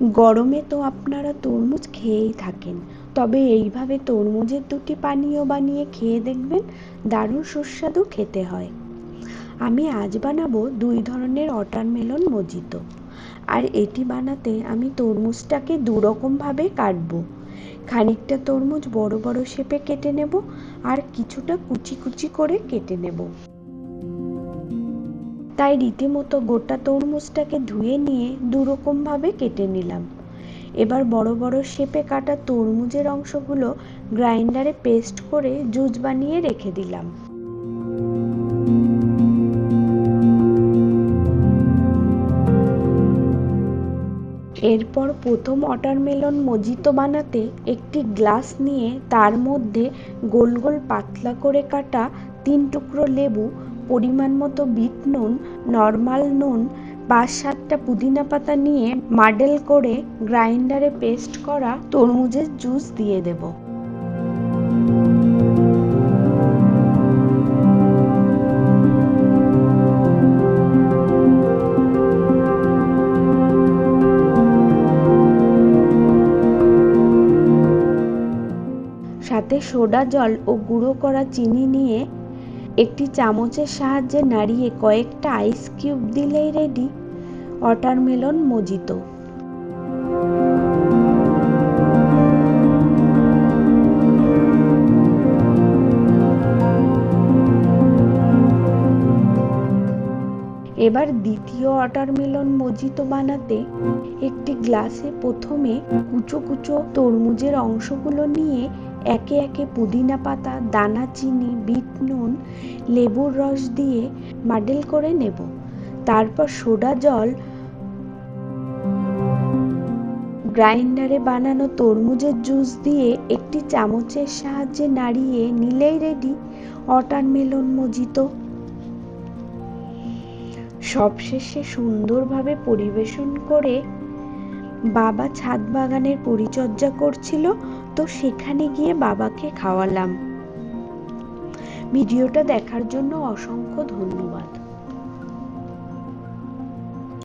গরমে তো আপনারা তরমুজ খেয়েই থাকেন। তবে এইভাবে তরমুজের দুটি পানীয় বানিয়ে খেয়ে দেখবেন দারুণ সুস্বাদু খেতে হয়। আমি আজ বানাবো দুই ধরনের ওয়াটারমেলন মজিতো। আর এটি বানাতে আমি তরমুজটাকে দু রকমভাবে কাটবো। খানিকটা তরমুজ বড় বড় শেপে কেটে নেব আর কিছুটা কুচি কুচি করে কেটে নেব। তাই রীতিমতো গোটা তরমুজটাকে ধুয়ে নিয়ে দুরকমভাবে কেটে নিলাম। এবার বড় বড় শেপে কাটা তরমুজের অংশগুলো গ্রাইন্ডারে পেস্ট করে জুস বানিয়ে রেখে দিলাম। এরপর প্রথম ওয়াটারমেলন মজিতো বানাতে একটি গ্লাস নিয়ে তার মধ্যে গোল গোল পাতলা করে কাটা তিন টুকরো লেবু পরিমাণ মতো বিট নুন নর্মাল নুন, পাঁচ সাতটা পুদিনা পাতা নিয়ে মাডেল করে গ্রাইন্ডারে পেস্ট করা তরমুজের জুস দিয়ে দেব। সাথে সোডা জল ও গুঁড়ো করা চিনি নিয়ে একটি চামচের সাহায্যে নাড়িয়ে কয়েকটা আইস কিউব দিলেই রেডি ওয়াটারমেলন মজিতো। এবার দ্বিতীয় ওয়াটারমেলন মজিতো বানাতে একটি গ্লাসে প্রথমে কুচো কুচো তরমুজের অংশগুলো নিয়ে একে একে পুদিনা পাতা, দানা, চিনি, বিট, নুন, লেবুর রস দিয়ে মাডেল করে নেব। তারপর সোডা জল গ্রাইন্ডারে বানানো তরমুজের জুস দিয়ে একটি চামচের সাহায্যে নাড়িয়ে নিলেই রেডি ওয়াটারমেলন মজিতো সবশেষে সুন্দরভাবে পরিবেশন করে বাবা ছাদ বাগানের পরিচর্যা করছিল। তো সেখানে গিয়ে বাবাকে খাওয়ালাম। ভিডিওটা দেখার জন্য অসংখ্য ধন্যবাদ।